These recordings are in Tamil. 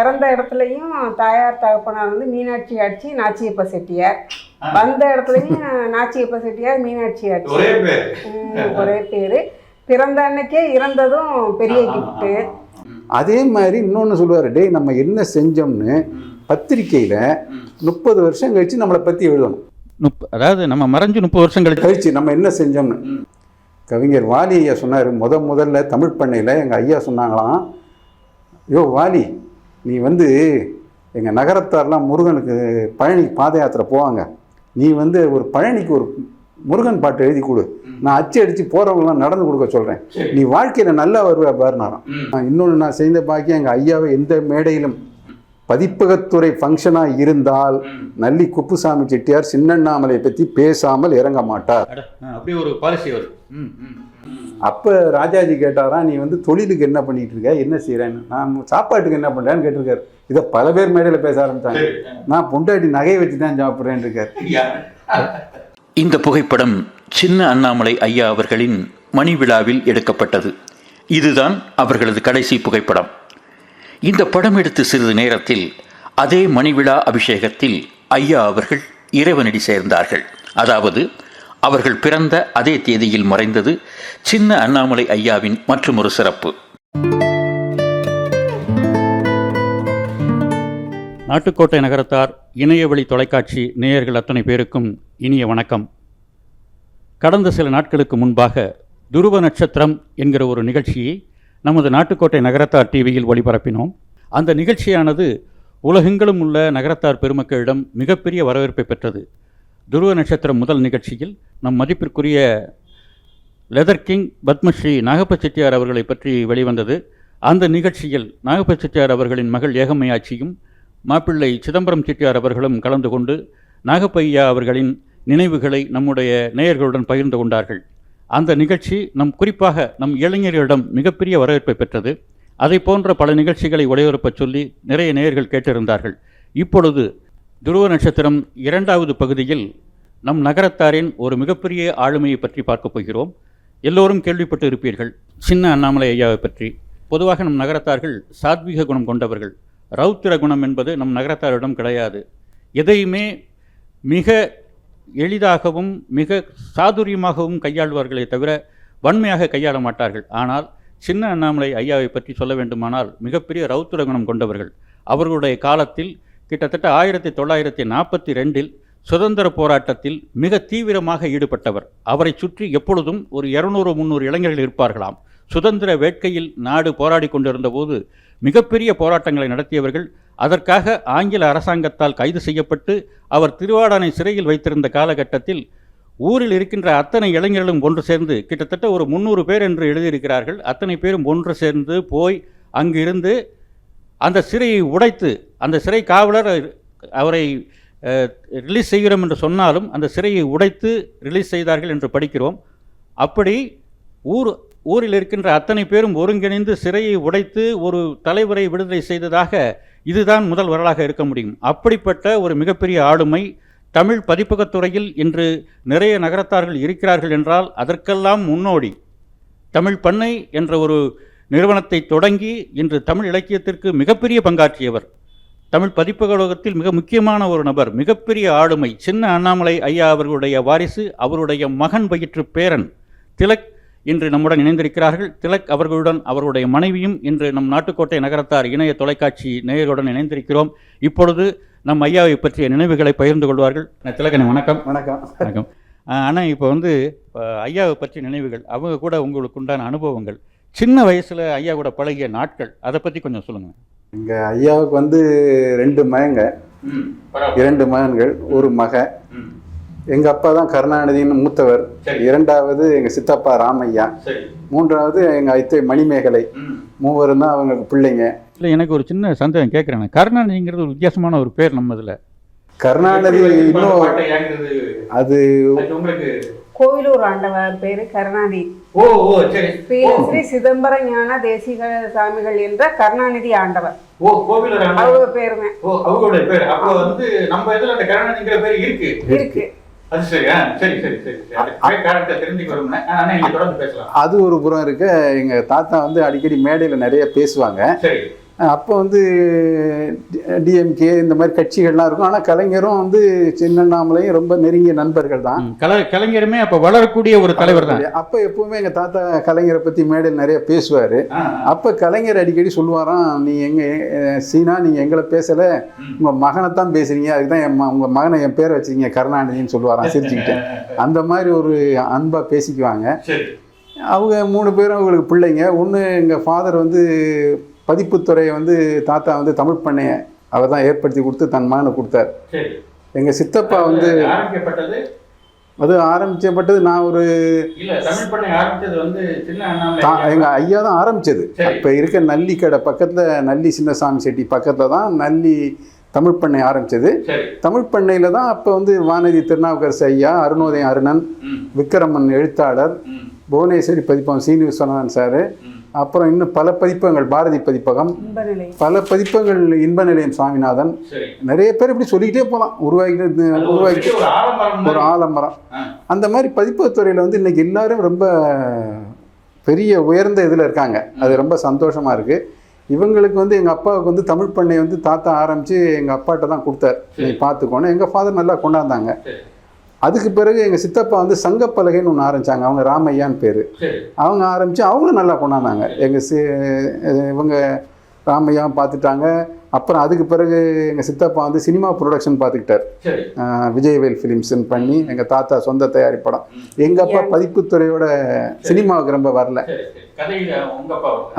பிறந்த இடத்துலையும் தாயார் தகப்பனார் வந்து மீனாட்சி ஆட்சி நாச்சியப்ப செட்டியார். வந்த இடத்துலையும் நாச்சியப்ப செட்டியார் மீனாட்சி ஆட்சி. ஒரே பேர். ம், ஒரே பேர். பிறந்த அன்னைக்கே இறந்ததும் பெரிய கிஃப்ட்டு அதே மாதிரி இன்னொன்று சொல்லுவார் டேய் நம்ம என்ன செஞ்சோம்னு பத்திரிக்கையில் முப்பது வருஷம் கழிச்சு நம்மளை பற்றி எழுதணும். முப் அதாவது நம்ம மறைஞ்சு முப்பது வருஷம் கழிச்சு. கழிச்சு நம்ம என்ன செஞ்சோம்னு. கவிஞர் வாலி ஐயா சொன்னார் முத முதல்ல தமிழ் பண்ணையில் எங்கள் ஐயா சொன்னாங்களாம் யோ வாலி நீ வந்து எங்கள் நகரத்தார்லாம் முருகனுக்கு பழனி பாத யாத்திரை போவாங்க. நீ வந்து ஒரு பழனிக்கு ஒரு முருகன் பாட்டு எழுதி கொடு. நான் அச்சு அடித்து போகிறவங்களாம் நடந்து கொடுக்க சொல்கிறேன் நீ வாழ்க்கையில் நல்லா வருவ பாருனாராம். இன்னொன்று நான் செய்த பாக்கியம் எங்கள் ஐயாவை எந்த மேடையிலும் பதிப்பகத்துறை ஃபங்க்ஷனாக இருந்தால் நல்லி குப்புசாமி செட்டியார் சின்னண்ணாமலையை பற்றி பேசாமல் இறங்க மாட்டார். அப்படியே ஒரு பாலிசி வருது. ம், ம். அப்போ ராஜாஜி கேட்டாரா நீ வந்து தொழிலுக்கு என்ன பண்ணிட்டு இருக்க? என்ன செய்கிறேன்னு நான் சாப்பாட்டுக்கு என்ன பண்ணுறேன்னு கேட்டிருக்காரு. இதை பல பேர் மேடையில் பேச ஆரம்பித்தாங்க நான் பொண்டாட்டி நகையை வச்சு தான் சாப்பிட்றேன்னு இந்த புகைப்படம் சின்ன அண்ணாமலை ஐயா அவர்களின் மணி விழாவில் எடுக்கப்பட்டது. இதுதான் அவர்களது கடைசி புகைப்படம். இந்த படம் எடுத்து சிறிது நேரத்தில் அதே மணி விழா அபிஷேகத்தில் ஐயா அவர்கள் இறைவனடி சேர்ந்தார்கள். அதாவது அவர்கள் பிறந்த அதே தேதியில் மறைந்தது சின்ன அண்ணாமலை ஐயாவின் மற்றொரு சிறப்பு. நாட்டுக்கோட்டை நகரத்தார் இணையவழி தொலைக்காட்சி நேயர்கள் அத்தனை பேருக்கும் இனிய வணக்கம். கடந்த சில நாட்களுக்கு முன்பாக துருவ நட்சத்திரம் என்கிற ஒரு நிகழ்ச்சியை நமது நாட்டுக்கோட்டை நகரத்தார் டிவியில் ஒளிபரப்பினோம். அந்த நிகழ்ச்சியானது உலகெங்கிலும் உள்ள நகரத்தார் பெருமக்களிடம் மிகப்பெரிய வரவேற்பை பெற்றது. துருவ நட்சத்திரம் முதல் நிகழ்ச்சியில் நம் மதிப்பிற்குரிய லெதர் கிங் பத்மஸ்ரீ நாகப்ப செட்டியார் அவர்களை பற்றி வெளிவந்தது. அந்த நிகழ்ச்சியில் நாகப்ப செட்டியார் அவர்களின் மகள் ஏகம்மையாட்சியும் மாப்பிள்ளை சிதம்பரம் செட்டியார் அவர்களும் கலந்து கொண்டு நாகப்பையா அவர்களின் நினைவுகளை நம்முடைய நேயர்களுடன் பகிர்ந்து கொண்டார்கள். அந்த நிகழ்ச்சி நம் குறிப்பாக நம் இளைஞர்களிடம் மிகப்பெரிய வரவேற்பை பெற்றது. அதை போன்ற பல நிகழ்ச்சிகளை ஒளிபரப்பச் சொல்லி நிறைய நேயர்கள் கேட்டிருந்தார்கள். இப்பொழுது துருவ நட்சத்திரம் இரண்டாவது பகுதியில் நம் நகரத்தாரின் ஒரு மிகப்பெரிய ஆளுமையை பற்றி பார்க்கப் போகிறோம். எல்லோரும் கேள்விப்பட்டு இருப்பீர்கள் சின்ன அண்ணாமலை ஐயாவை பற்றி. பொதுவாக நம் நகரத்தார்கள் சாத்வீக குணம் கொண்டவர்கள். ரௌத்திர குணம் என்பது நம் நகரத்தாரிடம் கிடையாது. எதையுமே மிக எளிதாகவும் மிக சாதுரியமாகவும் கையாள்வார்களே தவிர வன்மையாக கையாள மாட்டார்கள். ஆனால் சின்ன அண்ணாமலை ஐயாவை பற்றி சொல்ல வேண்டுமானால் மிகப்பெரிய ரௌத்திர குணம் கொண்டவர்கள். அவர்களுடைய காலத்தில் கிட்டத்தட்ட ஆயிரத்தி தொள்ளாயிரத்தி நாற்பத்தி ரெண்டில் சுதந்திர போராட்டத்தில் மிக தீவிரமாக ஈடுபட்டவர். அவரை சுற்றி எப்பொழுதும் ஒரு இருநூறு முந்நூறு இளைஞர்கள் இருப்பார்களாம். சுதந்திர வேட்கையில் நாடு போராடி கொண்டிருந்த போது மிகப்பெரிய போராட்டங்களை நடத்தியவர்கள் அதற்காக ஆங்கில அரசாங்கத்தால் கைது செய்யப்பட்டு அவர் திருவாடானை சிறையில் வைத்திருந்த காலகட்டத்தில் ஊரில் இருக்கின்ற அத்தனை இளைஞர்களும் ஒன்று சேர்ந்து கிட்டத்தட்ட ஒரு முந்நூறு பேர் என்று எழுதியிருக்கிறார்கள். அத்தனை பேரும் ஒன்று சேர்ந்து போய் அங்கிருந்து அந்த சிறையை உடைத்து அந்த சிறை காவலர் அவரை ரிலீஸ் செய்கிறோம் என்று சொன்னாலும் அந்த சிறையை உடைத்து ரிலீஸ் செய்தார்கள் என்று படிக்கிறோம். அப்படி ஊர் ஊரில் இருக்கின்ற அத்தனை பேரும் ஒருங்கிணைந்து சிறையை உடைத்து ஒரு தலைவரை விடுதலை செய்ததாக இதுதான் முதல் வரலாக இருக்க முடியும். அப்படிப்பட்ட ஒரு மிகப்பெரிய ஆளுமை தமிழ் பதிப்பகத்துறையில் இன்று நிறைய நகரத்தார்கள் இருக்கிறார்கள் என்றால் அதற்கெல்லாம் முன்னோடி தமிழ் பண்ணை என்ற ஒரு நிறுவனத்தை தொடங்கி இன்று தமிழ் இலக்கியத்திற்கு மிகப்பெரிய பங்காற்றியவர். தமிழ் பதிப்பக உலகத்தில் மிக முக்கியமான ஒரு நபர் மிகப்பெரிய ஆளுமை சின்ன அண்ணாமலை ஐயா அவர்களுடைய வாரிசு அவருடைய மகன் வயிற்று பேரன் திலக் இன்று நம்முடன் இணைந்திருக்கிறார்கள். திலக் அவர்களுடன் அவர்களுடைய மனைவியும் இன்று நம் நாட்டுக்கோட்டை நகரத்தார் இணைய தொலைக்காட்சி நேயர்களுடன் இணைந்திருக்கிறோம். இப்பொழுது நம் ஐயாவை பற்றிய நினைவுகளை பகிர்ந்து கொள்வார்கள். திலகனை வணக்கம். வணக்கம். வணக்கம். ஆனால் இப்போ வந்து ஐயாவை பற்றி நினைவுகள் அவங்க கூட உங்களுக்கு உண்டான அனுபவங்கள் சின்ன வயசில் ஐயா கூட பழகிய நாட்கள் அதை பற்றி கொஞ்சம் சொல்லுங்கள் எங்கள் ஐயாவுக்கு வந்து ரெண்டு மகங்க இரண்டு மகன்கள் ஒரு மக. எங்கள் அப்பா தான் கருணாநிதியின் மூத்தவர். இரண்டாவது எங்கள் சித்தப்பா ராமையா. சரி. மூன்றாவது எங்கள் ஐத்தை மணிமேகலை. மூவரும் தான் அவங்களுக்கு பிள்ளைங்க. இல்லை எனக்கு ஒரு சின்ன சந்தேகம் கேட்குறேன் கருணாநிதிங்கிறது ஒரு வித்தியாசமான ஒரு பேர் நம்ம இதில். கருணாநிதி இன்னும் அது உங்களுக்கு கோவிலூர் ஆண்டவர் பேரு கருணாநிதி. ஓ ஓ சரி. ஸ்ரீ சிதம்பர ஞான தேசிக சாமிகள் என்ற கருணாநிதி ஆண்டவர். ஓ கோவில் அவங்க பேருங்க. ஓ அவங்களுடைய பேர். அப்போ வந்து நம்ம இதுல அந்த கருணாநிதிங்கிற பேர் இருக்கு. இருக்கு. அது ஒரு புறம் இருக்க. எங்கள் தாத்தா வந்து அடிக்கடி மேடையில் நிறைய பேசுவாங்க. சரி. அப்போ வந்து டிஎம்கே இந்த மாதிரி கட்சிகள்லாம் இருக்கும். ஆனால் கலைஞரும் வந்து சின்னண்ணாமலையும் ரொம்ப நெருங்கிய நண்பர்கள் தான். கலைஞருமே அப்ப வளரக்கூடிய ஒரு தலைவர் தான். அப்போ எப்பவுமே எங்கள் தாத்தா கலைஞரை பற்றி மேடையில் நிறைய பேசுவார். அப்போ கலைஞர் அடிக்கடி சொல்லுவாராம் நீ எங்க அஹ், சீனா நீங்கள் எங்களை பேசலை. உங்கள் மகனை தான் பேசுறீங்க. அதுக்கு தான் என் ம- உங்க மகனை என் பேரை வச்சிருக்கீங்க கருணாநிதின்னு சொல்லுவாராம் சிரிச்சுக்கிட்டு. அந்த மாதிரி ஒரு அன்பாக பேசிக்குவாங்க. அவங்க மூணு பேரும் அவங்களுக்கு பிள்ளைங்க. ஒன்று எங்கள் ஃபாதர் வந்து பதிப்புத்துறையை வந்து தாத்தா வந்து தமிழ் பண்ணைய அவர் தான் ஏற்படுத்தி கொடுத்து தன் மகனை கொடுத்தார். எங்கள் சித்தப்பா வந்து அது ஆரம்பிச்சப்பட்டது நான் ஒரு இல்ல தமிழ் பண்ணை ஆரம்பிச்சது வந்து சின்ன அண்ணாமலை தா- எங்க ஐயா தான் ஆரம்பிச்சது. சரி. இப்போ இருக்க நல்லி கடை பக்கத்துல நல்லி சின்னசாமி செட்டி பக்கத்துல தான் நல்லி தமிழ் பண்ணை ஆரம்பிச்சது. சரி. தமிழ் பண்ணையில தான் அப்போ வந்து வானதி திருநாவுக்கரசு ஐயா அருணோதயம் அருணன் விக்ரமன் எழுத்தாளர் புவனேஸ்வரி பதிப்பகம் சீனி விஸ்வநாதன் சார் அப்புறம் இன்னும் பல பதிப்பகங்கள் பாரதி பதிப்பகம். பல பதிப்பங்கள் இன்ப நிலையம் சுவாமிநாதன் சரி. நிறைய பேர் இப்படி சொல்லிக்கிட்டே போகலாம் உருவாக்கிட்டு உருவாக்கி ஒரு ஆலமரம். அந்த மாதிரி பதிப்பகத்துறையில் வந்து இன்னைக்கு எல்லாரும் ரொம்ப பெரிய உயர்ந்த இதில் இருக்காங்க. அது ரொம்ப சந்தோஷமாக இருக்குது இவங்களுக்கு வந்து எங்கள் அப்பாவுக்கு வந்து தமிழ் பண்ணை வந்து தாத்தா ஆரம்பித்து எங்கள் அப்பாட்ட தான் கொடுத்தார். நீ பார்த்துக்கோன்னு எங்கள் ஃபாதர் நல்லா கொண்டாந்தாங்க. அதுக்கு பிறகு எங்கள் சித்தப்பா வந்து சங்கப்பலகைன்னு ஒன்று ஆரம்பித்தாங்க அவங்க ராமையான்னு பேர். சரி. அவங்க ஆரம்பித்து அவங்களும் நல்லா கொண்டாந்தாங்க. எங்கள் சி இவங்க ராமையா பார்த்துட்டாங்க அப்புறம் அதுக்கு பிறகு எங்கள் சித்தப்பா வந்து சினிமா ப்ரொடக்ஷன் பார்த்துக்கிட்டார் விஜயவேல் ஃபிலிம்ஸ்னு பண்ணி எங்கள் தாத்தா சொந்த தயாரிப்படம். எங்கள் அப்பா பதிப்புத்துறையோட சினிமாவுக்கு ரொம்ப வரல.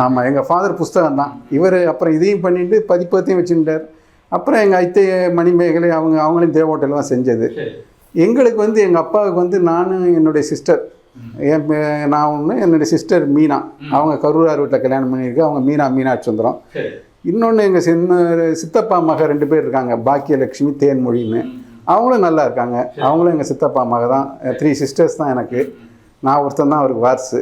ஆமாம் எங்கள் ஃபாதர் புஸ்தகம் தான். இவர் அப்புறம் இதையும் பண்ணிட்டு பதிப்பகத்தையும் வச்சுட்டார் அப்புறம் எங்கள் ஐத்தை மணிமேகலை அவங்க அவங்களையும் தேவோட்டல் தான் செஞ்சது. சரி. எங்களுக்கு வந்து எங்கள் அப்பாவுக்கு வந்து நானும் என்னுடைய சிஸ்டர் என் நான் ஒன்று என்னுடைய சிஸ்டர் மீனா. அவங்க கரூரார் வீட்டில் கல்யாணம் பண்ணியிருக்கு. அவங்க மீனா மீனாட்சி சுந்தரம். இன்னொன்று எங்கள் சின்ன சித்தப்பா மக ரெண்டு பேர் இருக்காங்க. பாக்கியலட்சுமி தேன்மொழின்னு. அவங்களும் நல்லா இருக்காங்க. அவங்களும் எங்கள் சித்தப்பா மக தான். த்ரீ சிஸ்டர்ஸ் தான் எனக்கு. நான் ஒருத்தன் தான் அவருக்கு வாரிசு.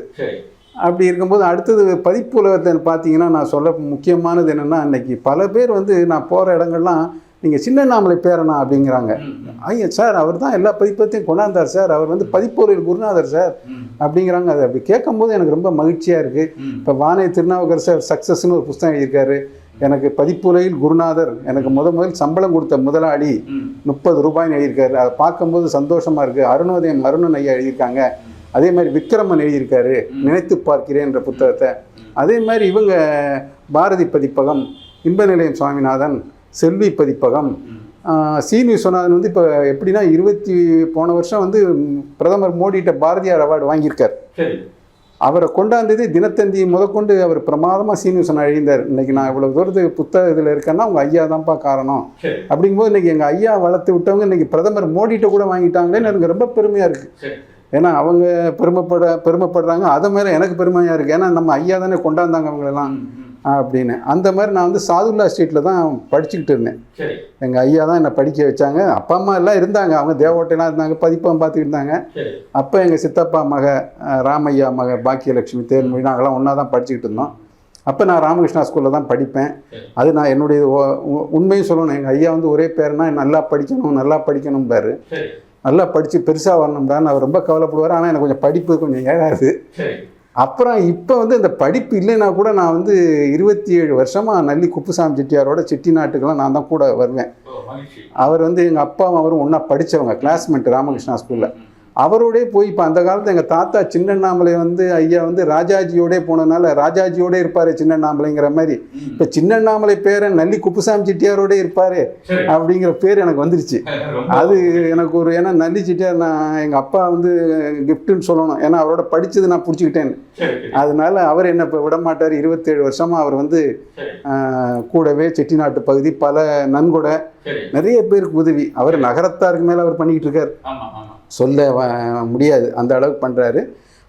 அப்படி இருக்கும்போது அடுத்தது பதிப்பு உலகத்தில் பார்த்தீங்கன்னா நான் சொல்ல முக்கியமானது என்னென்னா இன்னைக்கு பல பேர் வந்து நான் போகிற இடங்கள்லாம் நீங்கள் சின்னண்ணாமலை பேரனா அப்படிங்கிறாங்க. ஐயா சார் அவர் தான் எல்லா பதிப்பத்தையும் கொண்டாந்தார் சார். அவர் வந்து பதிப்பொருள் குருநாதர் சார். அப்படிங்கிறாங்க. அது அப்படி கேட்கும்போது எனக்கு ரொம்ப மகிழ்ச்சியாக இருக்குது. இப்போ வானை திருநாவுக்கரசர் சக்ஸஸ்னு ஒரு புஸ்தகம் எழுதியிருக்காரு. எனக்கு பதிப்புரையில் குருநாதர் எனக்கு முத முதல் சம்பளம் கொடுத்த முதலாளி முப்பது ரூபாய்னு எழுதியிருக்காரு. அதை பார்க்கும்போது சந்தோஷமாக இருக்குது அருணோதயம் அருணன் ஐயா எழுதியிருக்காங்க. அதே மாதிரி விக்ரமன் எழுதியிருக்காரு. நினைத்து பார்க்கிறேன் என்ற புத்தகத்தை அதே மாதிரி இவங்க பாரதி பதிப்பகம் இன்ப நிலையம் சுவாமிநாதன் செல்வி பதிப்பகம். சீனி விஸ்வநாதன் வந்து இப்போ எப்படின்னா இருபத்தி போன வருஷம் வந்து பிரதமர் மோடிகிட்ட பாரதியார் அவார்டு வாங்கியிருக்கார். அவரை கொண்டாந்தது தினத்தந்தி முதற்கொண்டு அவர் பிரமாதமாக சீனிவாசன் எழுந்தார் இன்னைக்கு நான் இவ்வளோ தூரத்துக்கு புத்தக இதில் இருக்கேன்னா உங்கள் ஐயா தான்ப்பா காரணம். அப்படிங்கும்போது இன்னைக்கு எங்கள் ஐயா வளர்த்து விட்டவங்க இன்னைக்கு பிரதமர் மோடிகிட்ட கூட வாங்கிட்டாங்களேன்னு எனக்கு ரொம்ப பெருமையாக இருக்குது ஏன்னா அவங்க பெருமைப்பட பெருமைப்படுறாங்க. அதை மேலே எனக்கு பெருமையாக இருக்குது ஏன்னா நம்ம ஐயா தானே கொண்டாந்தாங்க அவங்களெல்லாம். அப்படின்னு. அந்த மாதிரி நான் வந்து சாதுல்லா ஸ்ட்ரீட்டில் தான் படிச்சுக்கிட்டு இருந்தேன். எங்கள் ஐயா தான் என்னை படிக்க வச்சாங்க. அப்பா அம்மா எல்லாம் இருந்தாங்க. அவங்க தேவோட்டையெல்லாம் இருந்தாங்க. பதிப்பம் பார்த்துக்கிட்டு இருந்தாங்க. அப்போ எங்கள் சித்தப்பா மக ராமையா மக பாக்கியலட்சுமி தேன்மொழி நாங்களாம் ஒன்றா தான் படிச்சுக்கிட்டு இருந்தோம். அப்போ நான் ராமகிருஷ்ணா ஸ்கூலில் தான் படிப்பேன். அது நான் என்னுடைய உண்மையும் சொல்லணும். எங்கள் ஐயா வந்து ஒரே பேர்னா நல்லா படிக்கணும் நல்லா படிக்கணும்பாரு. சரி. நல்லா படித்து பெருசாக வரணும்டான்னு அவர் ரொம்ப கவலைப்படுவார். ஆனால் எனக்கு கொஞ்சம் படிப்பு கொஞ்சம் ஏறாது. அப்புறம் இப்போ வந்து இந்த படிப்பு இல்லைன்னா கூட நான் வந்து இருபத்தி ஏழு வருஷமாக நல்லி குப்புசாமி செட்டியாரோட செட்டி நாட்டுக்கெல்லாம் நான் தான் கூட வருவேன். அவர் வந்து எங்கள் அப்பாவும் அவரும் ஒன்றா படித்தவங்க கிளாஸ்மேட் ராமகிருஷ்ணா ஸ்கூலில் அவரோடே போய் இப்போ அந்த காலத்தில் எங்கள் தாத்தா சின்னண்ணாமலை வந்து ஐயா வந்து ராஜாஜியோடே போனதுனால ராஜாஜியோடே இருப்பார் சின்னண்ணாமலைங்கிற மாதிரி. இப்போ சின்னண்ணாமலை பேரை நல்லி குப்புசாமி செட்டியாரோடே இருப்பார் அப்படிங்கிற பேர் எனக்கு வந்துருச்சு. அது எனக்கு ஒரு ஏன்னா நல்லி செட்டியார் நான் எங்கள் அப்பா வந்து கிஃப்ட்டுன்னு சொல்லணும். ஏன்னா அவரோட படித்தது நான் பிடிச்சிக்கிட்டேன் அதனால அவர் என்ன இப்போ விட மாட்டார் இருபத்தேழு வருஷமாக அவர் வந்து கூடவே செட்டிநாட்டு பகுதி பல நன்கொடை நிறைய பேருக்கு உதவி. அவர் நகரத்தாருக்கு மேலே அவர் பண்ணிக்கிட்டு இருக்கார். சொல்ல முடியாது. அந்த அளவுக்கு பண்ணுறாரு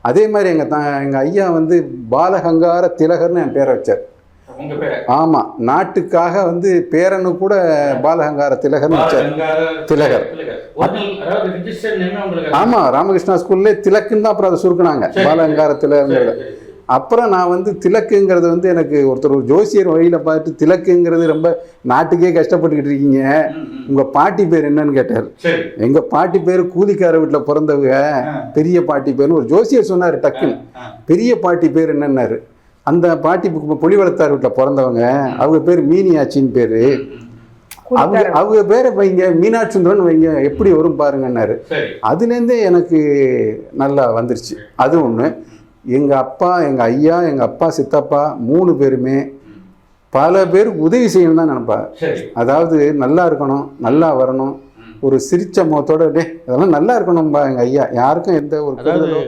அதே மாதிரி எங்கள் த எங்கள் ஐயா வந்து பாலகங்கார திலகர்னு என் பேரை வச்சார். ஆமாம் நாட்டுக்காக வந்து பேரனு கூட பாலகங்கார திலகர்னு வச்சார். திலகர். ஆமாம் ராமகிருஷ்ணா ஸ்கூல்லே திலக்குன்னு தான் அப்புறம் அதை சுருக்குனாங்க. சரி. பாலகங்கார திலகருங்கிறத. அப்புறம் நான் வந்து திலக்குங்கிறது வந்து எனக்கு ஒருத்தர் ஒரு ஜோசியர் வழியில் பார்த்துட்டு திலக்குங்கிறது ரொம்ப நாட்டுக்கே கஷ்டப்பட்டுக்கிட்டு இருக்கீங்க. உங்கள் பாட்டி பேர் என்னன்னு கேட்டார். சரி. எங்கள் பாட்டி பேர் கூலிக்கார வீட்டில் பிறந்தவங்க. பெரிய பாட்டி பேர்னு ஒரு ஜோசியர் சொன்னார் டக்குன்னு. பெரிய பாட்டி பேர் என்னன்னாரு. அந்த பாட்டி புலிவளத்தார் வீட்டில் பிறந்தவங்க. அவங்க பேர் மீனியாச்சின்னு பேர். அவங்க அவங்க பேரை வைங்க மீனாட்சி சுந்தரன் வைங்க எப்படி வரும் பாருங்கன்னாரு. சரி. அதுலேருந்தே எனக்கு நல்லா வந்துருச்சு. அது ஒன்று எங்கள் அப்பா எங்கள் ஐயா எங்கள் அப்பா சித்தப்பா மூணு பேருமே பல பேருக்கு உதவி செய்யணும் தான் நினைப்பாங்க. சரி. அதாவது நல்லா இருக்கணும் நல்லா வரணும். ஒரு சிரிச்ச முகத்தோட டே அதெல்லாம் நல்லா இருக்கணும்பா எங்கள் ஐயா. யாருக்கும் எந்த ஒரு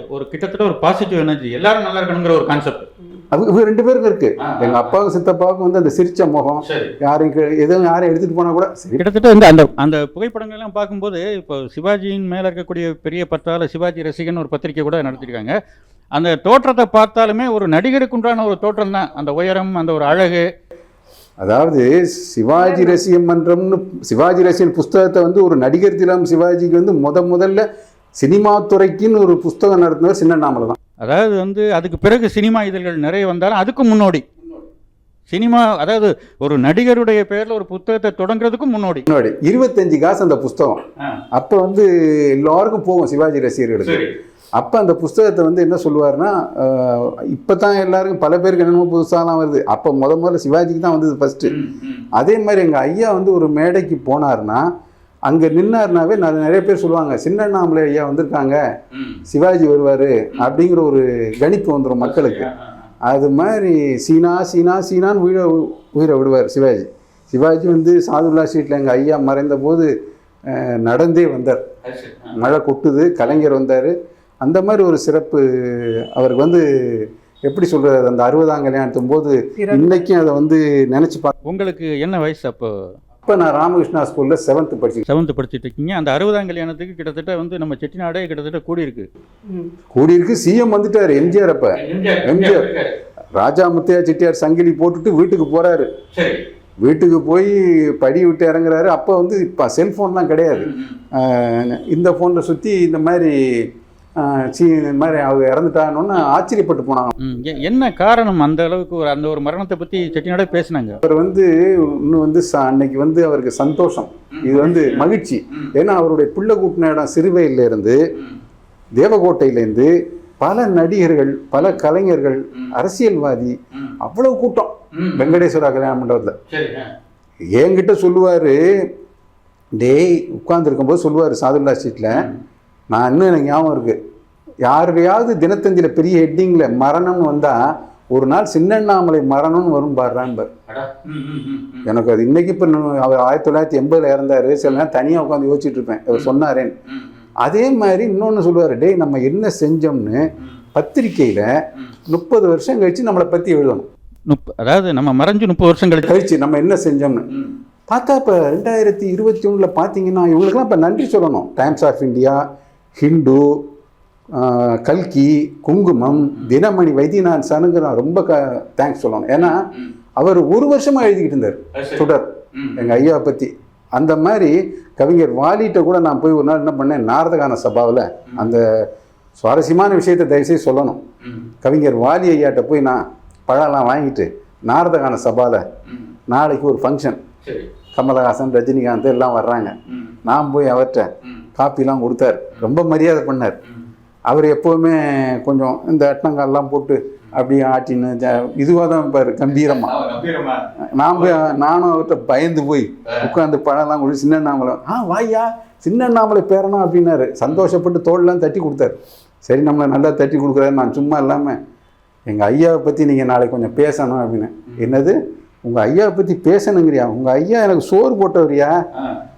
ஒரு கிட்டத்தட்ட ஒரு பாசிட்டிவ் எனர்ஜி எல்லாரும் நல்லா இருக்கணுங்கிற ஒரு கான்செப்ட் அது இவங்க ரெண்டு பேருக்கும் இருக்கு. எங்கள் அப்பாவுக்கும் சித்தப்பாவுக்கும் வந்து அந்த சிரிச்ச முகம் சரி. யாரையும் கெ- எதுவும் யாரையும் எடுத்துகிட்டு போனால் கூட சரி. கிட்டத்தட்ட வந்து அந்த அந்த புகைப்படங்கள் எல்லாம் பார்க்கும்போது இப்போ சிவாஜியின் மேல இருக்கக்கூடிய பெரிய பற்றால சிவாஜி ரசிகன் ஒரு பத்திரிக்கை கூட நடத்திருக்காங்க. அந்த தோற்றத்தை பார்த்தாலுமே ஒரு நடிகருக்கு உண்டான ஒரு தோற்றம் தான். அந்த உயரம் அந்த ஒரு அழகு. அதாவது சிவாஜி ரசிகம் மன்றம்னு சிவாஜி ரசிகன் புஸ்தகத்தை வந்து ஒரு நடிகர் திலம் சிவாஜிக்கு வந்து முத முதல்ல சினிமா துறைக்குன்னு ஒரு புஸ்தகம் நடத்தினவர் சின்னண்ணாமலை தான். அதாவது வந்து அதுக்கு பிறகு சினிமா இதழ்கள் நிறைய வந்தாலும் அதுக்கும் முன்னோடி. சினிமா அதாவது ஒரு நடிகருடைய பேர்ல ஒரு புத்தகத்தை தொடங்குறதுக்கும் முன்னோடி. முன்னாடி. இருபத்தஞ்சு காசு அந்த புஸ்தகம். அப்போ வந்து எல்லாருக்கும் போகும் சிவாஜி ரசிகர்களுக்கு. அப்போ அந்த புஸ்தகத்தை வந்து என்ன சொல்லுவார்னா இப்போ தான் எல்லாருக்கும் பல பேருக்கு என்னென்னமோ புதுசாலாம் வருது. அப்போ முத முதல்ல சிவாஜிக்கு தான் வந்தது ஃபஸ்ட்டு அதே மாதிரி எங்கள் ஐயா வந்து ஒரு மேடைக்கு போனார்னா அங்கே நின்னார்னாவே நான் நிறைய பேர் சொல்லுவாங்க சின்னண்ணாமலை ஐயா வந்திருக்காங்க. சிவாஜி வருவார். அப்படிங்கிற ஒரு கணிப்பு வந்துடும் மக்களுக்கு. அது மாதிரி சீனா சீனா சீனான்னு உயிரை உயிரை விடுவார் சிவாஜி. சிவாஜி வந்து சாதுல்லா ஸ்ட்ரீட்டில் எங்கள் ஐயா மறைந்த போது நடந்தே வந்தார். மழை கொட்டுது கலைஞர் வந்தார். அந்த மாதிரி ஒரு சிறப்பு அவருக்கு வந்து எப்படி சொல்கிறது அந்த அறுபதாம் கல்யாணத்தும் போது இன்னைக்கும் அதை வந்து நினச்சி பார்க்க உங்களுக்கு என்ன வயசு அப்போ? அப்போ நான் ராமகிருஷ்ணா ஸ்கூலில் செவன்த்து படிச்சு செவன்த் படிச்சுட்டு இருக்கீங்க. அந்த அறுபதாம் கல்யாணத்துக்கு கிட்டத்தட்ட வந்து நம்ம செட்டிநாடே கிட்டத்தட்ட கூடி இருக்கு ம். கூடி இருக்கு சிஎம் வந்துட்டார் எம்ஜிஆர் அப்போ. எம்ஜிஆர். ராஜா முத்தையா செட்டியார் சங்கிலி போட்டுட்டு வீட்டுக்கு போகிறாரு சரி. வீட்டுக்கு போய் படி விட்டு இறங்குறாரு. அப்போ வந்து இப்போ செல்ஃபோன்லாம் கிடையாது. இந்த ஃபோனில் சுற்றி இந்த மாதிரி சி இந்த மாதிரி அவங்க இறந்துட்டாங்கன்னு ஆச்சரியப்பட்டு போனாங்க. என்ன காரணம் அந்த அளவுக்கு ஒரு அந்த ஒரு மரணத்தை பத்தி செட்டிநாடே பேசினாங்க? அவர் வந்து இன்னும் வந்து அன்னைக்கு வந்து அவருக்கு சந்தோஷம். இது வந்து மகிழ்ச்சி. ஏன்னா அவருடைய பிள்ளை கூட்டின இடம் சிறுவையில இருந்து தேவகோட்டையிலேருந்து பல நடிகர்கள் பல கலைஞர்கள் அரசியல்வாதி அவ்வளவு கூட்டம் வெங்கடேஸ்வரா கல்யாண மண்டபத்தில் என்கிட்ட சொல்லுவார் டேய் உட்காந்துருக்கும்போது சொல்லுவார் சாதுல்லா ஸ்ட்ரீட்டில் நான் இன்னும் எனக்கு ஞாபகம் இருக்கு. யாருடையாவது தினத்தந்தியில் பெரிய ஹெட்டிங்கில் மரணம்னு வந்தால் ஒரு நாள் சின்னண்ணாமலை மரணம்னு வரும் பாடுறான்பர் எனக்கு அது இன்னைக்கு இப்போ அவர் ஆயிரத்தி தொள்ளாயிரத்தி எண்பதில் இறந்தாரு. சில நேரம் தனியாக உட்காந்து யோசிச்சுட்டு இருப்பேன். அவர் சொன்னாரேன்னு. அதே மாதிரி இன்னொன்று சொல்லுவார் டேய் நம்ம என்ன செஞ்சோம்னு பத்திரிக்கையில் முப்பது வருஷம் கழிச்சு நம்மளை பற்றி எழுதணும். முப்ப அதாவது நம்ம மறைஞ்சு முப்பது வருஷம் கழிச்சு. கழிச்சு நம்ம என்ன செஞ்சோம்னு. பார்த்தா இப்போ ரெண்டாயிரத்தி இருபத்தி ஒன்றில் பார்த்தீங்கன்னா இவங்களுக்குலாம் இப்போ நன்றி சொல்லணும். டைம்ஸ் ஆஃப் இந்தியா ஆஹ், கல்கி குங்குமம் தினமணி வைத்தியநாதன் சனுங்கிற ரொம்ப க தேங்க்ஸ் சொல்லணும். ஏன்னா அவர் ஒரு வருஷமாக எழுதிக்கிட்டு இருந்தார். சுடர் எங்கள் ஐயாவை பற்றி அந்த மாதிரி கவிஞர் வாலிட்ட கூட நான் போய் ஒரு நாள் என்ன பண்ணேன் நாரதகான சபாவில் அந்த சுவாரஸ்யமான விஷயத்தை தயவுசெய்து சொல்லணும். கவிஞர் வாலி ஐயாட்ட போய் நான் பழம்லாம் வாங்கிட்டு நாரதகான சபாவில் நாளைக்கு ஒரு ஃபங்க்ஷன் கமலஹாசன் ரஜினிகாந்த் எல்லாம் வர்றாங்க. நான் போய் அவர்கிட்ட காப்பிலாம் கொடுத்தார். ரொம்ப மரியாதை பண்ணார். அவர் எப்போவுமே கொஞ்சம் இந்த அட்டங்கால்லாம் போட்டு அப்படியே ஆட்டின்னு இதுவாக தான் இருப்பார் கம்பீரமாக நாம் நானும் அவர்கிட்ட பயந்து போய் உட்காந்து பழம்லாம் கொடுத்து சின்னண்ணாமலை ஆ வாய்யா சின்ன பேரணா பேரனா அப்படின்னாரு. சந்தோஷப்பட்டு தோல்லாம் தட்டி கொடுத்தாரு. சரி நம்மளை நல்லா தட்டி கொடுக்குறாரு. நான் சும்மா இல்லாமல் எங்கள் ஐயாவை பற்றி நீங்கள் நாளைக்கு கொஞ்சம் பேசணும் அப்படின்னு. என்னது? உங்கள் ஐயாவை பற்றி பேசணுங்கிறியா? உங்கள் ஐயா எனக்கு சோறு போட்டவரியா?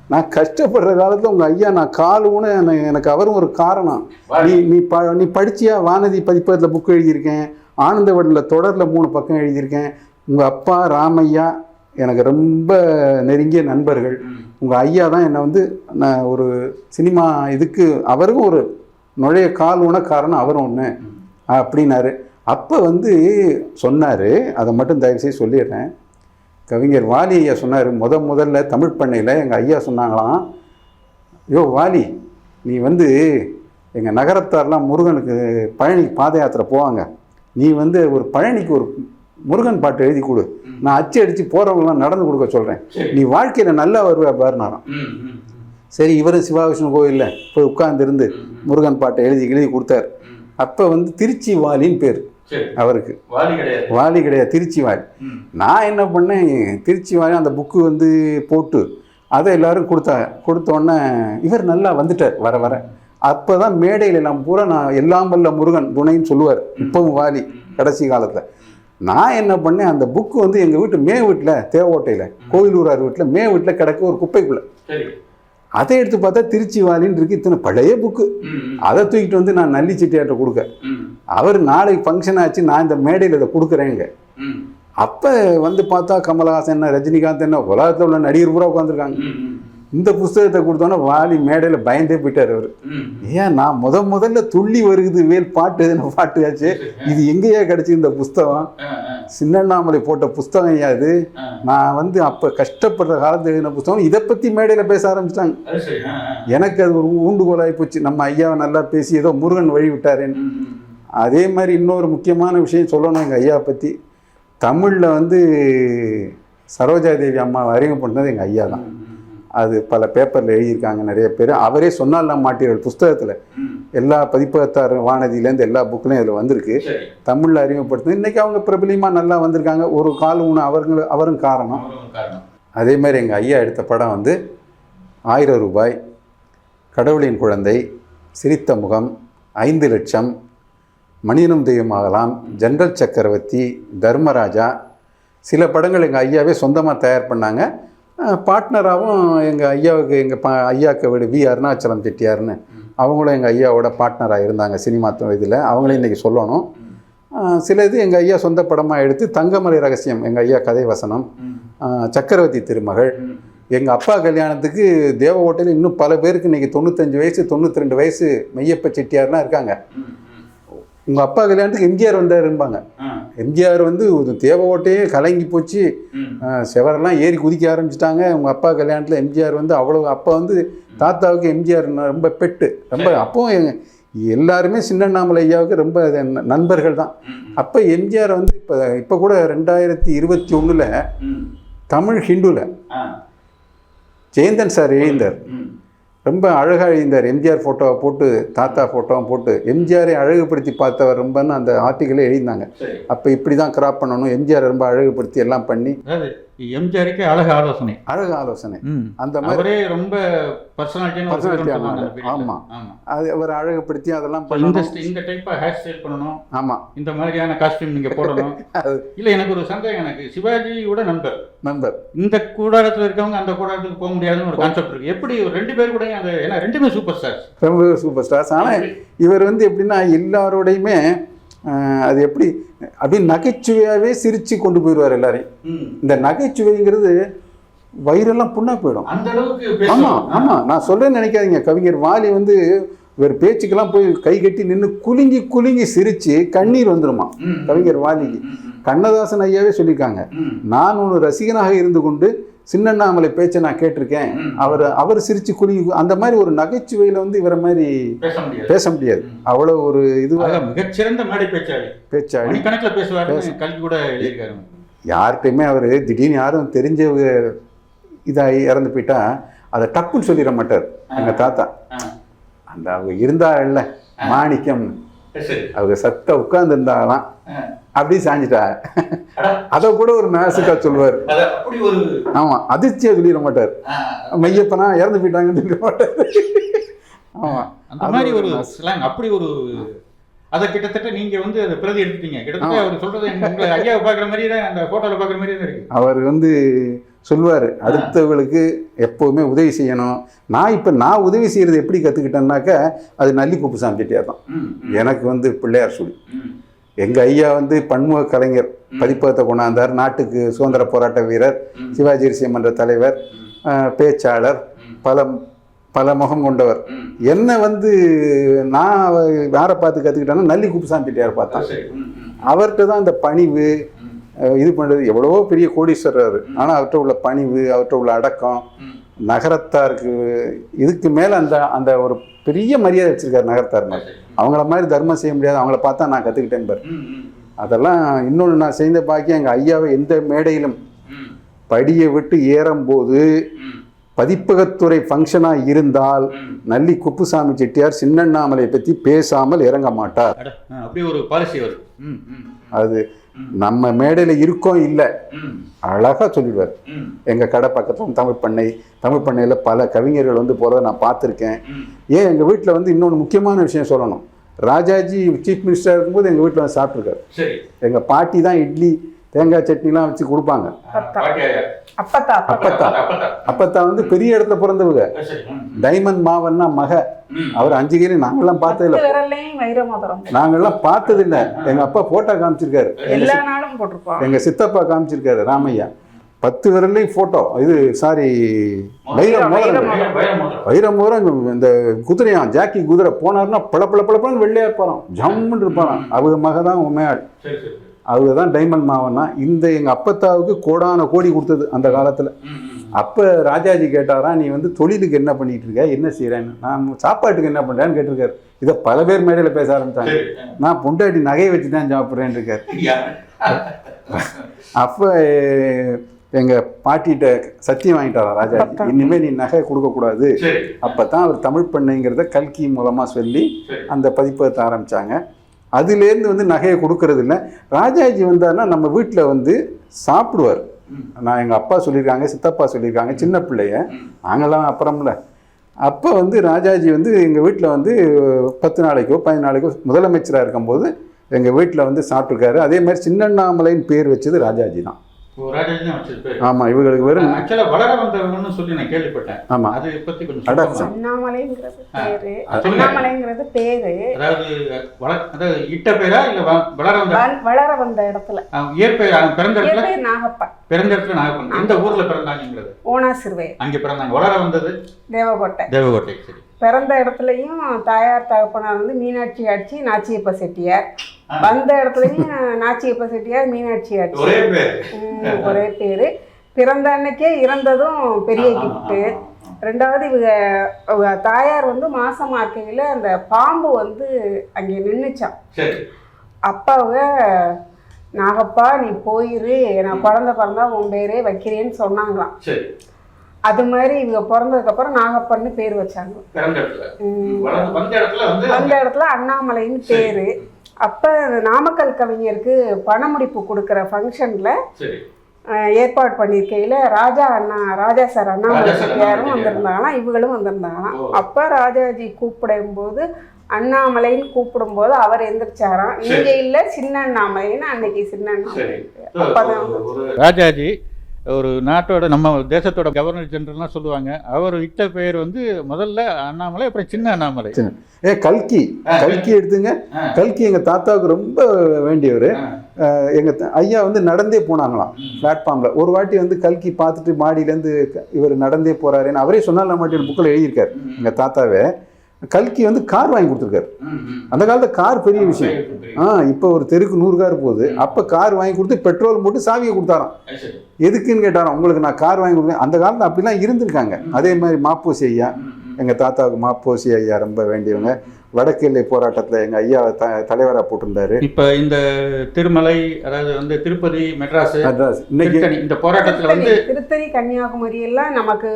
நான் கஷ்டப்படுற காலத்தில் உங்கள் ஐயா நான் கால் ஊன எனக்கு- அவரும் ஒரு காரணம். நீ நீ ப நீ படிச்சியா? வானதி பதிப்பகத்தில் புக் எழுதியிருக்கேன். ஆனந்தவடனில் தொடரில் மூணு பக்கம் எழுதியிருக்கேன். உங்கள் அப்பா ராமையா எனக்கு ரொம்ப நெருங்கிய நண்பர்கள். உங்கள் ஐயா தான் என்னை வந்து நான் ஒரு சினிமா இதுக்கு அவருக்கும் ஒரு நுழைய கால் ஊன காரணம் அவரும் ஒன்று அப்படின்னாரு. அப்போ வந்து சொன்னார். அதை மட்டும் தயவுசெய்து சொல்லிடுறேன். கவிஞர் வாலி ஐயா சொன்னார் முத முதல்ல தமிழ் பண்ணையில் எங்கள் ஐயா சொன்னாங்களாம் யோ வாலி நீ வந்து எங்கள் நகரத்தார்லாம் முருகனுக்கு பழனி பாத யாத்திரை போவாங்க. நீ வந்து ஒரு பழனிக்கு ஒரு முருகன் பாட்டு எழுதி கொடு. நான் அச்சு அடித்து போகிறவங்களாம் நடந்து கொடுக்க சொல்கிறேன் நீ வாழ்க்கையில் நல்லா வருவ பாருனாராம். சரி இவரும் சிவாவிஷ்ணு கோயிலில் போய் உட்கார்ந்திருந்து முருகன் பாட்டை எழுதி எழுதி கொடுத்தார். அப்போ வந்து திருச்சி வாலின்னு பேர். அவருக்கு. வாலி கிடையாது. திருச்சி வாலி. நான் என்ன பண்ணேன் திருச்சி வாலி அந்த புக்கு வந்து போட்டு அதை எல்லாரும் கொடுத்தாங்க கொடுத்த உடனே இவர் நல்லா வந்துட்டார் வர வர. அப்போ தான் மேடையில் எல்லாம் பூரா நான் எல்லாம் வல்ல முருகன் துணைன்னு சொல்லுவார். இப்பவும் வாலி கடைசி காலத்தில். நான் என்ன பண்ணேன் அந்த புக்கு வந்து எங்கள் வீட்டு மே வீட்டில் தேவோட்டையில் கோயிலூரார் வீட்டில் மே வீட்டில் கிடக்கு ஒரு குப்பைக்குள்ளே. அதை எடுத்து பார்த்தா திருச்சி வாலின்னு இருக்கு. இத்தனை பழைய புக்கு அதை தூக்கிட்டு வந்து நான் நல்லி செட்டியார்ட்ட கொடுக்க. அவர் நாளைக்கு ஃபங்க்ஷன் ஆச்சு நான் இந்த மேடையில் இதை கொடுக்குறேங்க அப்போ வந்து பார்த்தா கமலஹாசன் என்ன ரஜினிகாந்த் என்ன உலகத்தில் உள்ள நடிகர் பூரா உட்காந்துருக்காங்க இந்த புஸ்தகத்தை கொடுத்தோன்னே வாலி மேடையில் பயந்தே போயிட்டார் அவர். ஏன் நான் முத முதல்ல துள்ளி வருகுது வேல் பாட்டு எதுன பாட்டு ஆச்சு இது எங்கேயா கிடச்சி இந்த புஸ்தகம்? சின்னண்ணாமலை போட்ட புஸ்தகம் ஐயா இது? நான் வந்து அப்போ கஷ்டப்படுற காலத்தில் எழுதின புஸ்தகம். இதை பற்றி மேடையில் பேச ஆரம்பிச்சிட்டாங்க. எனக்கு அது ஒரு ஊண்டுகோலாகி போச்சு. நம்ம ஐயாவை நல்லா பேசி ஏதோ முருகன் வழி விட்டாரேன்னு. அதே மாதிரி இன்னொரு முக்கியமான விஷயம் சொல்லணும் எங்கள் ஐயா பற்றி தமிழில் வந்து சரோஜா தேவி அம்மாவை அறிமுகப்படுத்தினது எங்கள் ஐயா தான். அது பல பேப்பரில் எழுதியிருக்காங்க நிறைய பேர். அவரே சொன்னாலாம் மாட்டீர்கள் புஸ்தகத்தில். எல்லா பதிப்பகத்தார் வானதியிலேருந்து எல்லா புக்லையும் இதில் வந்திருக்கு. தமிழில் அறிமுகப்படுத்தினது. இன்றைக்கி அவங்க பிரபலியமாக நல்லா வந்திருக்காங்க. ஒரு கால் ஊன அவர்கள் அவரும் காரணம். அவரும் காரணம். அதே மாதிரி எங்கள் ஐயா எடுத்த படம் வந்து ஆயிரம் ரூபாய் கடவுளின் குழந்தை சிரித்த முகம் ஐந்து லட்சம் மணியனும் தெய்வமாகலாம் ஜென்ரல் சக்கரவர்த்தி தர்மராஜா சில படங்கள் எங்கள் ஐயாவே சொந்தமாக தயார் பண்ணாங்க. பார்ட்னராகவும் எங்கள் ஐயாவுக்கு எங்கள் ப ஐயாவுக்கு வீடு வி அருணாச்சலம் செட்டியார்னு. அவங்களும் எங்கள் ஐயாவோட பார்ட்னராக இருந்தாங்க சினிமா இதில். அவங்களையும் இன்றைக்கி சொல்லணும். சில இது எங்கள் ஐயா சொந்த படமாக எடுத்து தங்கமலை ரகசியம் எங்கள் ஐயா கதை வசனம் சக்கரவர்த்தி திருமகள். எங்கள் அப்பா கல்யாணத்துக்கு தேவ ஹோட்டலில் இன்னும் பல பேருக்கு இன்றைக்கி தொண்ணூத்தஞ்சு வயசு தொண்ணூற்றி ரெண்டு வயசு மெய்யப்ப செட்டியார்லாம் இருக்காங்க. உங்கள் அப்பா கல்யாணத்துக்கு எம்ஜிஆர் வந்தாரும்பாங்க. எம்ஜிஆர் வந்து ஒரு தேவ ஓட்டையே கலங்கி போச்சு. செவரெல்லாம் ஏறி குதிக்க ஆரம்பிச்சிட்டாங்க. உங்கள் அப்பா கல்யாணத்தில் எம்ஜிஆர் வந்து அவ்வளோ அப்பா வந்து தாத்தாவுக்கு எம்ஜிஆர் ரொம்ப பெட்டு. ரொம்ப அப்பவும் எங்க- எல்லாருமே சின்னண்ணாமலை ஐயாவுக்கு ரொம்ப நண்பர்கள் தான். அப்போ எம்ஜிஆர் வந்து இப்போ இப்போ கூட ரெண்டாயிரத்தி இருபத்தி ஒன்றில் தமிழ் ஹிந்துவில் ஜெயந்தன் சார் எழுந்தார் ரொம்ப அழகாக எழுந்தார் எம்ஜிஆர் ஃபோட்டோவை போட்டு தாத்தா ஃபோட்டோவை போட்டு எம்ஜிஆரை அழகுபடுத்தி பார்த்தவர் ரொம்பன்னு அந்த ஆர்டிக்கலே எழுதினாங்க அப்போ இப்படி தான் கிராப் பண்ணணும் எம்ஜிஆர் ரொம்ப அழகுபடுத்தி எல்லாம் பண்ணி எம்ஜிஆருக்கு அழகு ஆலோசனை. அழகு ஆலோசனை. அந்த மாதிரி ரொம்ப ஆனாரு. ஆமா. ஆமா. அது அவர் அழகுபடுத்தி அதெல்லாம் இந்த இந்த டைப்பா ஹேர் ஸ்டைல் பண்ணணும். ஆமாம் இந்த மாதிரியான காஸ்டியூம் நீங்க போடணும். இல்ல எனக்கு ஒரு சந்தேகம் எனக்கு. சிவாஜியோட நண்பர். நண்பர். இந்த கூடாரத்துல இருக்கவங்க அந்த கூடாரத்துக்கு போக முடியாதுன்னு ஒரு கான்செப்ட் இருக்கு. எப்படி ஒரு ரெண்டு பேர் கூட அந்த ஏன்னா ரெண்டுமே சூப்பர் ஸ்டார்ஸ் ரொம்ப சூப்பர் ஸ்டார்ஸ் ஆனால் இவர் வந்து எப்படின்னா எல்லாரோடையுமே அது எப்படி? அப்படியே நகைச்சுவையாகவே சிரித்து கொண்டு போயிடுவார் எல்லாரையும். இந்த நகைச்சுவைங்கிறது வயிறெல்லாம் புண்ணா போயிடும். ஆமாம். ஆமாம் நான் சொல்கிறேன்னு நினைக்காதீங்க. கவிஞர் வாலி வந்து இவர் பேச்சுக்கெல்லாம் போய் கை கட்டி நின்று குலுங்கி குலுங்கி சிரித்து கண்ணீர் வந்துருமா? ம். கவிஞர் வாலிக்கு. கண்ணதாசன் ஐயாவே சொல்லியிருக்காங்க. நான் ஒரு ரசிகனாக இருந்து கொண்டு சின்னண்ணாமலை பேச்சை நான் கேட்டிருக்கேன். அவர் அவர் சிரிச்சு குலுங்கி அந்த மாதிரி ஒரு நகைச்சுவையில் வந்து இவரை மாதிரி பேச முடியாது. அவ்வளோ ஒரு இதுவாக மிகச்சிறந்த மேடை பேச்சாளி. பேச்சாடி மணிக்கணக்குல பேசுவாருன்னு கல்வி கூட எழுதியிருக்காரு. யார்கிட்டையுமே அவர் திடீர்னு யாரும் தெரிஞ்சவங்க இதாகி இறந்து போயிட்டா அதை டப்புன்னு சொல்லிட மாட்டார். எங்கள் தாத்தா. அந்த அவங்க இருந்தாங்கல்ல மாணிக்கம். சரி. அவங்க சத்த உட்கார்ந்துருந்தாங்களாம் ஆ. அப்படி சாஞ்சிட்டா. அதை கூட ஒரு மேசுக்கா சொல்லுவார் அது அப்படி ஒரு ஆமாம் அதிர்ச்சியாக சொல்லிட மாட்டார். மையப்பனா இறந்து போயிட்டாங்கன்னு சொல்லிட மாட்டார். ஆமாம் அந்த மாதிரி ஒரு ஸ்லாங் அப்படி ஒரு அதை கிட்டத்தட்ட நீங்க வந்து அதை பிரதி எடுத்துட்டீங்க. கிட்டத்தட்ட அவர் சொல்றது உங்களை ஐயாவை பாக்குற மாதிரி தான் அந்த போட்டோல பாக்குற மாதிரி தான் இருக்கு. அவர் வந்து சொல்லுவார் அடுத்தவங்களுக்கு எப்போவுமே உதவி செய்யணும். நான் இப்போ நான் உதவி செய்கிறது எப்படி கற்றுக்கிட்டேன்னாக்கா அது நல்லி குப்புசாமி செட்டியார் தான். எனக்கு வந்து பிள்ளையார் சொல்லி எங்கள் ஐயா வந்து பன்முக கலைஞர் பதிப்பகத்தை கொண்டாந்தார். நாட்டுக்கு சுதந்திர போராட்ட வீரர். சிவாஜி மன்ற தலைவர் பேச்சாளர். பல பல முகம் கொண்டவர். என்ன வந்து நான் யாரை பார்த்து கற்றுக்கிட்டேன்னா நல்லி குப்புசாமி செட்டியார் பார்த்தேன் அவர்கிட்ட தான் இந்த பணிவு இது பண்ணுறது எவ்வளவோ பெரிய கோடீஸ்வரர். ஆனால் அவர்கிட்ட உள்ள பணிவு அவர்கிட்ட உள்ள அடக்கம் நகரத்தாருக்கு இதுக்கு மேலே அந்த அந்த ஒரு பெரிய மரியாதை வச்சிருக்காரு நகரத்தார் மேல. அவங்கள மாதிரி தர்மம் செய்ய முடியாது. அவங்கள பார்த்தா நான் கற்றுக்கிட்டேன் பாரு. அதெல்லாம் இன்னொன்று நான் செய்த பாக்கியம் எங்கள் ஐயாவை எந்த மேடையிலும் படியை விட்டு ஏறும்போது பதிப்பகத்துறை ஃபங்க்ஷனாக இருந்தால் நல்லி குப்புசாமி செட்டியார் சின்னண்ணாமலை பற்றி பேசாமல் இறங்க மாட்டார். அப்படியே ஒரு பாலிசி அது நம்ம மேடையில் இருக்கோம் இல்லை. அழகாக சொல்லிடுவார். எங்கள் கடை பக்கத்தில் தமிழ் பண்ணை தமிழ் பண்ணையில் பல கவிஞர்கள் வந்து போகிறத நான் பார்த்துருக்கேன். ஏன் எங்கள் வீட்டில் வந்து இன்னொன்று முக்கியமான விஷயம் சொல்லணும். ராஜாஜி சீஃப் மினிஸ்டர் இருக்கும்போது எங்கள் வீட்டில் வந்து சாப்பிட்ருக்காரு எங்கள் பாட்டி தான் இட்லி தேங்காய் சட்னிலாம் வச்சு கொடுப்பாங்க? அப்பத்தா. அப்பத்தா அப்பத்தா. வந்து பெரிய இடத்துல பிறந்தவங்க. டைமண்ட் மாவன்னா மக. அவர் அஞ்சு கிரி நாங்கெல்லாம் வைர மோதிரம். நாங்கெல்லாம் பார்த்ததில்ல எங்கள் அப்பா போட்டோ காமிச்சிருக்காரு. எல்லா நாளும் போட்டிருப்போம். எங்கள் சித்தப்பா காமிச்சிருக்காரு ராமையா. பத்து விரல்லையும் ஃபோட்டோ இது சாரி வைரம் மோதிரம். வைர- வைர மோதிரம். வைரம் மோதிரம். இந்த குதிரையாம் ஜாக்கி குதிரை போனாருன்னா பள பள பளபளன்னு வெள்ளையா இருப்பாராம். ஜம்முன்னு இருப்பாராம். அவங்க மக தான் உண்மையாள். சரி, சரி, சரி. அவங்க தான் டைமண்ட் மாவன்னா இந்த எங்கள் அப்பத்தாவுக்கு கோடான கோடி கொடுத்தது அந்த காலத்தில். அப்போ ராஜாஜி கேட்டாராம் நீ வந்து தொழிலுக்கு என்ன பண்ணிட்டு இருக்க என்ன செய்கிறேன்னு நான் சாப்பாட்டுக்கு என்ன பண்ணுறேன்னு கேட்டிருக்காரு இதை பல பேர் மேடையில் பேச ஆரம்பித்தாங்க. நான் பொண்டாட்டி நகையை வச்சு தான் சாப்பிட்றேன்னு இருக்காரு. அப்போ எங்கள் பாட்டிகிட்ட சத்தியம் வாங்கிட்டாராம் ராஜாஜி இனிமேல் நீ நகை கொடுக்கக்கூடாது அப்போ தான் அவர் தமிழ் பண்ணைங்கிறத கல்கி மூலமாக சொல்லி. அந்த பதிப்பகத்தை ஆரம்பித்தாங்க அதுலேருந்து வந்து நகையை கொடுக்கறது இல்லை ராஜாஜி வந்தாருன்னா நம்ம வீட்டில் வந்து சாப்பிடுவார். நான் எங்கள் அப்பா சொல்லியிருக்காங்க சித்தப்பா சொல்லியிருக்காங்க சின்ன பிள்ளைய. நாங்கள்லாம் நாங்களாம் அப்புறம்ல. அப்போ வந்து ராஜாஜி வந்து எங்கள் வீட்டில் வந்து பத்து நாளைக்கோ பதினஞ்சு நாளைக்கோ முதலமைச்சராக இருக்கும்போது எங்கள் வீட்டில் வந்து சாப்பிட்ருக்காரு அதே மாதிரி சின்னண்ணாமலைன்னு பேர் வச்சது ராஜாஜி தான். ஆமாம் இவங்களுக்கு வெறும் ஆக்சுவலா வளர வந்தவங்கன்னு சொல்லி நான் கேள்விப்பட்டேன். ஆமாம் அதை பத்தி கொஞ்சம் அட, சொல்லுங்க. அண்ணாமலைங்கிறது பேரு. ஆ, சொல்லுங்க. அண்ணாமலைங்கிறது பேரு. அதாவது வள அதாவது இட்ட பேரா இல்ல வளர வந்த வள- வளர வந்த இடத்துல. இயற்பெயர் பிறந்த இடத்துல? நாகப்பன். பிறந்த இடத்துல நாகப்பன். எந்த ஊர்ல பிறந்தாங்கிறது ஓனா சிறுவையர் அங்க பிறந்தாங்க. வளர வந்தது? தேவகோட்டை. தேவகோட்டை சரி. பிறந்த இடத்துலயும் தாயார் தகப்பனார் வந்து மீனாட்சி ஆட்சி நாச்சியப்ப செட்டியார். வந்த இடத்துலயும் நாச்சியப்ப செட்டியார் மீனாட்சி ஆட்சி ஒரே பேர். ம், ஒரே பேரு. பிறந்த அன்னைக்கே இறந்ததும் பெரிய கிஃப்ட்டு ரெண்டாவது இவங்க தாயார் வந்து மாசமா இருக்கையில அந்த பாம்பு வந்து அங்கே நின்றுச்சான் அப்பாவை நாகப்பா நீ போயிரு. நான் குழந்தை பிறந்தா உன் பேரே வைக்கிறேன்னு சொன்னாங்களாம். அது மாதிரி இவங்க பிறந்ததுக்கப்புறம் நாகப்பன்னு பேர் வச்சாங்க. வந்த இடத்துல அண்ணாமலைன்னு பேரு. அப்ப நாமக்கல் கவிஞருக்கு பணமுடிப்பு கொடுக்குற ஃபங்க்ஷன்ல சரி. ஏற்பாடு பண்ணியிருக்கையில ராஜா அண்ணா ராஜா சார் சார் செட்டியாரும் வந்திருந்தாங்களாம் இவங்களும் வந்திருந்தாங்களாம். அப்ப ராஜாஜி கூப்பிடும்போது அண்ணாமலைன்னு கூப்பிடும்போது அவர் எந்திரிச்சாராம். சரி. நீங்க இல்ல சின்ன அண்ணாமலைன்னு அன்னைக்கு சின்ன அண்ணாமலை. அப்பதான் ராஜாஜி ஒரு நாட்டோட நம்ம தேசத்தோட கவர்னர் ஜெனரல்லாம் சொல்லுவாங்க. அவர் இட்ட பேர் வந்து முதல்ல அண்ணாமலை அப்புறம் சின்ன அண்ணாமலை. சின்ன. ஏ கல்கி. கல்கி. எடுத்துங்க. கல்கி எங்கள் தாத்தாவுக்கு ரொம்ப வேண்டியவர். எங்கள் ஐயா வந்து நடந்தே போனாங்களாம் பிளாட்ஃபார்மில் ஒரு வாட்டி வந்து கல்கி பார்த்துட்டு மாடியிலேருந்து இவர் நடந்தே போகிறாருன்னு அவரே சொன்னால் மாட்டேன் புக்கில் எழுதியிருக்காரு எங்கள் தாத்தாவே. கல்கி வந்து கார் வாங்கி கொடுத்துருக்காரு. அந்த காலத்தில் கார் பெரிய விஷயம். ஆ இப்போ ஒரு தெருக்கு நூறு கார் போகுது அப்போ கார் வாங்கி கொடுத்து பெட்ரோல் போட்டு சாவியை கொடுத்தாராம். எதுக்குன்னு கேட்டாராம். உங்களுக்கு நான் கார் வாங்கி கொடுத்தேன் அந்த காலத்தில் அப்படிலாம் இருந்திருக்காங்க. அதே மாதிரி மாப்போசி ஐயா. எங்கள் தாத்தாவுக்கு மாப்போசி ஐயா ரொம்ப வேண்டியவங்க. வடக்கு எல்லை போராட்டத்தில் எங்கள் ஐயா த தலைவராக போட்டிருந்தாரு. இப்ப இந்த திருமலை அதாவது வந்து திருப்பதி மெட்ராஸ் மெட்ராஸ். இன்னைக்கு இந்த போராட்டத்துல வந்து திருத்தணி கன்னியாகுமரி எல்லாம் நமக்கு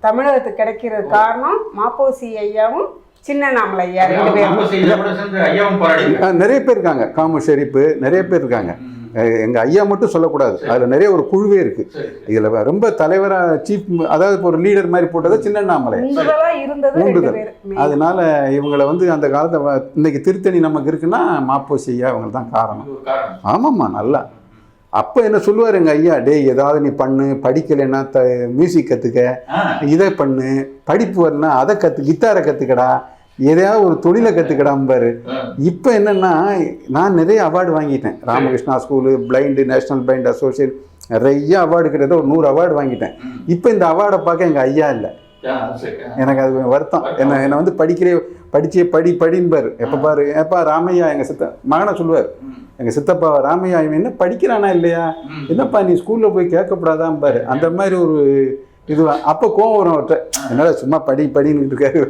தமிழகத்துக்கு கிடைக்கிறது காரணம் மாப்போசி ஐயாவும் சின்ன நாமலை ஐயா ரெண்டு பேரும். நிறைய பேர் இருக்காங்க. காமு ஷெரீப்பு நிறைய பேர் இருக்காங்க. அஹ் எங்க ஐயா மட்டும் சொல்லக்கூடாது. அதுல நிறைய ஒரு குழுவே இருக்கு. சரி இதுல ரொம்ப தலைவரா சீஃப் அதாவது இப்போ ஒரு லீடர் மாதிரி போட்டது சின்ன அண்ணாமலை உண்டுதலா இருந்தது ரெண்டு உண்டுதல். பேரும் அதனால இவங்களை வந்து அந்த காலத்தை வ- இன்னைக்கு திருத்தணி நமக்கு இருக்குன்னா மாப்போசி ஐயா அவங்க தான் காரணம். இது ஒரு காரணம். ஆமாம்மா நல்லா. அப்போ என்ன சொல்லுவார் எங்கள் ஐயா டேய் ஏதாவது நீ பண்ணு படிக்கலைன்னா த மியூசிக் கற்றுக்க இதை பண்ணு. படிப்பு வரலனா அதை கற்று கித்தாரை கற்றுக்கடா எதையாவது ஒரு தொழிலை கற்றுக்கடாம்பாரு. இப்போ என்னென்னா நான் நிறைய அவார்டு வாங்கிட்டேன். Ramakrishna school blind national blind associate நிறைய அவார்டு கிட்டத்தட்ட ஒரு நூறு அவார்டு வாங்கிட்டேன். இப்போ இந்த அவார்டை பார்க்க எங்கள் ஐயா இல்லை. எனக்கு அது வருத்தம். என்ன என்னை வந்து படிக்கிறே படிச்சே படி படிம்பார் எப்போ பாரு ஏப்பா ராமையா எங்கள் சித்த மகனை சொல்லுவார். எங்கள் சித்தப்பா ராமையா இவன் என்ன படிக்கிறானா இல்லையா? என்னப்பா நீ ஸ்கூலில் போய் கேட்கப்படாதான் பாரு. அந்த மாதிரி ஒரு இது அப்போ கோவம் வரும் அவர்கிட்ட என்னால சும்மா படி படின்னு இருக்காரு.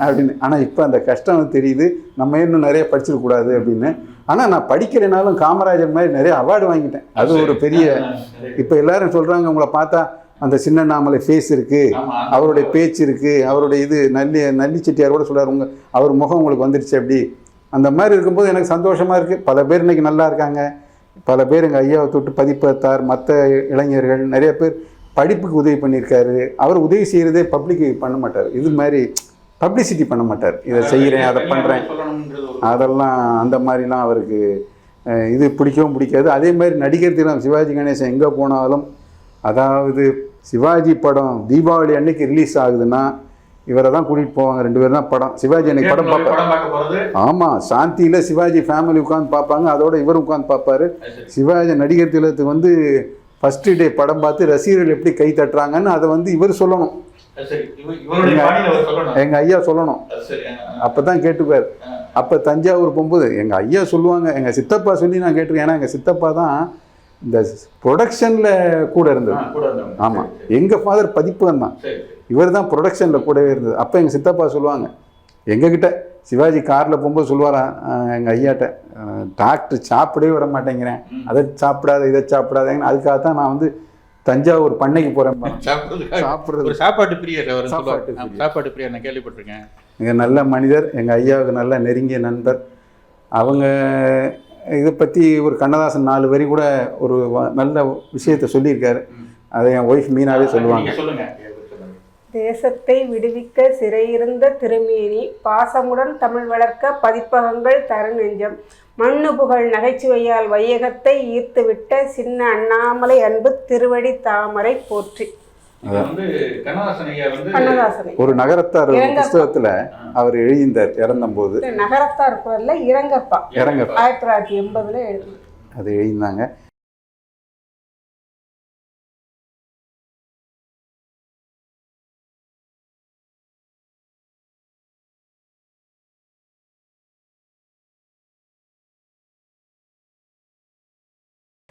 அப்படின்னு. ஆனால் இப்போ அந்த கஷ்டம் தெரியுது. நம்ம இன்னும் நிறைய படிச்சிருக்கூடாது அப்படின்னு. ஆனால் நான் படிக்கலைனாலும் காமராஜர் மாதிரி நிறைய அவார்டு வாங்கிட்டேன். அது ஒரு பெரிய இப்போ எல்லாரும் சொல்கிறாங்க உங்களை பார்த்தா அந்த சின்ன நாமலை ஃபேஸ் இருக்கு. அவருடைய பேச்சு இருக்கு. அவருடைய இது நல்லி நல்லி செட்டியார் கூட சொல்றாரு. உங்க அவர் முகம் உங்களுக்கு வந்துருச்சு அப்படி. அந்த மாதிரி இருக்கும்போது எனக்கு சந்தோஷமா இருக்கு. பல பேர் இன்னைக்கு நல்லா இருக்காங்க. பல பேர் எங்கள் ஐயாவை தொட்டு பதிப்பத்தார் மற்ற இளைஞர்கள் நிறைய பேர் படிப்புக்கு உதவி பண்ணியிருக்காரு. அவர் உதவி செய்கிறதே பப்ளிக்கு பண்ண மாட்டார். இது மாதிரி பப்ளிசிட்டி பண்ண மாட்டார். இதை செய்கிறேன் அதை பண்ணுறேன் அதெல்லாம் அந்த மாதிரிலாம் அவருக்கு இது பிடிக்கவும் பிடிக்காது. அதே மாதிரி நடிகர் தினம் சிவாஜி கணேசன் எங்கே போனாலும் அதாவது சிவாஜி படம் தீபாவளி அன்னைக்கு ரிலீஸ் ஆகுதுன்னா இவரை தான் கூட்டிகிட்டு போவாங்க. ரெண்டு பேரும் தான் படம். சிவாஜி அன்னைக்கு படம் பார்ப்பாரு ஆமாம் சாந்தியில் சிவாஜி ஃபேமிலி உட்காந்து பார்ப்பாங்க. அதோட இவர் உட்காந்து பார்ப்பாரு. சிவாஜி நடிகர் திலகத்துக்கு வந்து ஃபஸ்ட்டு டே படம் பார்த்து ரசிகர்கள் எப்படி கை தட்டுறாங்கன்னு அதை வந்து இவர் சொல்லணும். எங்கள் ஐயா சொல்லணும். அப்போ தான் கேட்டுப்பார். அப்போ தஞ்சாவூர் போகும்போது எங்கள் ஐயா சொல்லுவாங்க. எங்கள் சித்தப்பா சொல்லி நான் கேட்டிருக்கேன். ஏன்னா எங்கள் சித்தப்பா தான் இந்த ப்ரொடக்ஷனில் கூட இருந்தது ஆமாம் எங்கள் ஃபாதர் பதிப்பகம் தான் இவர் தான் ப்ரொடக்ஷனில் கூடவே இருந்தது. அப்போ எங்கள் சித்தப்பா சொல்லுவாங்க எங்ககிட்ட சிவாஜி காரில் போகும்போது சொல்லுவாராம் எங்கள் ஐயாட்ட டாக்டர் சாப்பிடவே விட மாட்டேங்கிறேன். அதை சாப்பிடாத இதை சாப்பிடாதேங்கன்னு அதுக்காக தான் நான் வந்து தஞ்சாவூர் பண்ணைக்கு போகிறேன் சாப்பிட்றது. சாப்பாட்டு பிரியர் சாப்பாட்டு சொல்லுவார். சாப்பாட்டு பிரியர். நான் கேள்விப்பட்டிருக்கேன். மிக நல்ல மனிதர் எங்கள் ஐயாவுக்கு நல்ல நெருங்கிய நண்பர். அவங்க இதை பற்றி ஒரு கண்ணதாசன் நாலு வரி கூட ஒரு நல்ல விஷயத்தை சொல்லியிருக்காரு. அதை என் ஒய்ஃப் மீனாவே சொல்லுவாங்க. நீங்க சொல்லுங்க. தேசத்தை விடுவிக்க சிறையிருந்த திருமேனி பாசமுடன் தமிழ் வளர்க்க பதிப்பகங்கள் தரு நெஞ்சம். மண்ணு புகழ் நகைச்சுவையால் வையகத்தை ஈர்த்துவிட்ட சின்ன அண்ணாமலை அன்பு திருவடி தாமரை போற்றி. ஒரு நகரத்தார் புஸ்தகத்தில் அவர் எழுதியிருந்தார் இறந்தபோது நகரத்தார் குரல்ல இறங்கப்பா. இறங்க ஆயிரத்தி தொள்ளாயிரத்தி எண்பதுல எழுதினார் அது எழுதியிருந்தாங்க.